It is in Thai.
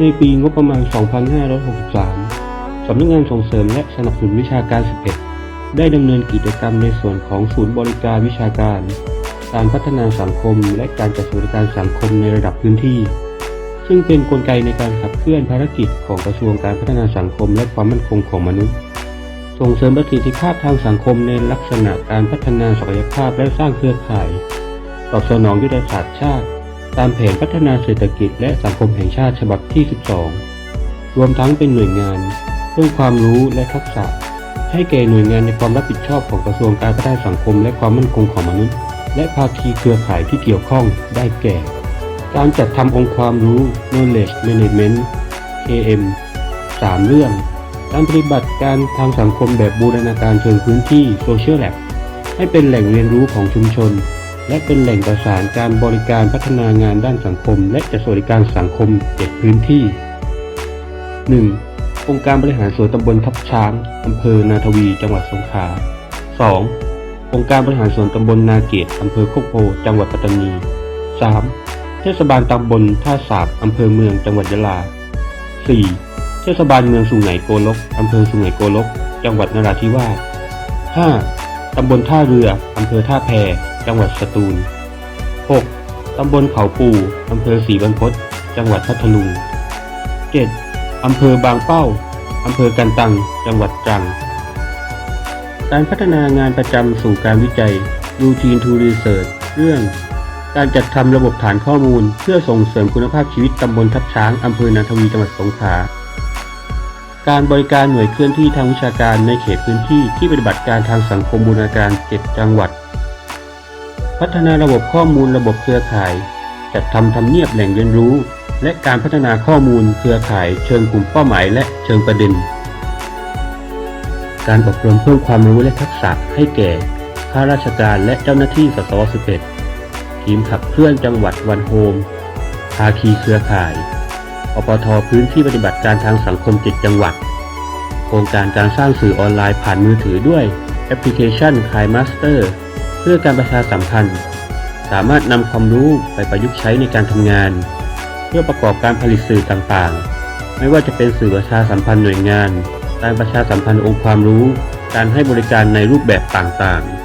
ในปีงบประมาณ 2563 สำนักงานส่งเสริมและสนับสนุนวิชาการ 11 ได้ดำเนินกิจกรรมในส่วนของศูนย์บริการวิชาการ การพัฒนาสังคม และการจัดสวัสดิการสังคมในระดับพื้นที่ ซึ่งเป็นนกลไกในการขับเคลื่อนภารกิจของกระทรวงการพัฒนาสังคมและความมั่นคงของมนุษย์ ส่งเสริมประสิทธิภาพทางสังคมในลักษณะการพัฒนาศักยภาพและสร้างเครือข่าย ตอบสนองยุทธศาสตร์ชาติ ตามแผนพัฒนาเศรษฐกิจและสังคมแห่งชาติฉบับที่ 12 รวมทั้งเป็นหน่วยงานเพิ่มความรู้และทักษะ ให้แก่หน่วยงานในความรับผิดชอบของกระทรวงการพัฒนาสังคมและความมั่นคงของมนุษย์ และภาคีเครือข่ายที่เกี่ยวข้องได้แก่ การจัดทำองค์ความรู้ knowledge management KM 3 เรื่อง การปฏิบัติการทางสังคมแบบบูรณาการเชิงพื้นที่ Social Lab ให้เป็นแหล่งเรียนรู้ของชุมชน และเป็นแหล่งประสานการบริการพัฒนางานด้านสังคม และจัดสวัสดิการสังคมเจ็ดพื้นที่ 1. องค์การบริหารส่วนตำบลทับช้างอำเภอนาทวี จังหวัดสงขลา 2. องค์การบริหารส่วนตำบลนาเกตอำเภอโคกโพจังหวัดปัตตานี 3. เทศบาลตำบลท่าสาบอำเภอเมืองจังหวัดยะลา 4. เทศบาลเมืองสุไหงโกลกอำเภอสุไหงโกลก จังหวัดนราธิวาส 5. ตำบลท่าเรืออำเภอท่าแพ จังหวัดสตูล 6. ตำบลเขาปูอำเภอศรีบรรพตจังหวัดพัทลุง 7. อำเภอบางเป้าอำเภอกันตัง จังหวัดตรัง การพัฒนางานประจำสู่การวิจัย Routine to Research เรื่อง การจัดทำระบบฐานข้อมูล เพื่อส่งเสริมคุณภาพชีวิตตำบลทับช้างอำเภอนาทวีจังหวัดสงขลาการบริการหน่วยเคลื่อนที่ทางวิชาการในเขตพื้นที่ที่ปฏิบัติการทางสังคมบูรณาการ 7 จังหวัด พัฒนาระบบข้อมูลระบบเครือข่าย จัดทำทำเนียบแหล่งเรียนรู้ และการพัฒนาข้อมูลเครือข่ายเชิงกลุ่มเป้าหมายและเชิงประเด็น การอบรมเพิ่มความรู้และทักษะให้แก่ข้าราชการและเจ้าหน้าที่สสส.11ทีมขับเคลื่อนจังหวัดวันโฮมภาคีเครือข่าย อปทพื้นที่ปฏิบัติการทางสังคม7จังหวัด โครงการการสร้างสื่อออนไลน์ผ่านมือถือด้วยแอปพลิเคชันคลายมาสเตอร์ พื่อการประชาสัมพันธ์ สามารถนำความรู้ไปประยุกต์ใช้ในการทำงาน เพื่อประกอบการผลิตสื่อต่างๆ ไม่ว่าจะเป็นสื่อประชาสัมพันธ์หน่วยงาน การประชาสัมพันธ์องค์ความรู้ การให้บริการในรูปแบบต่างๆ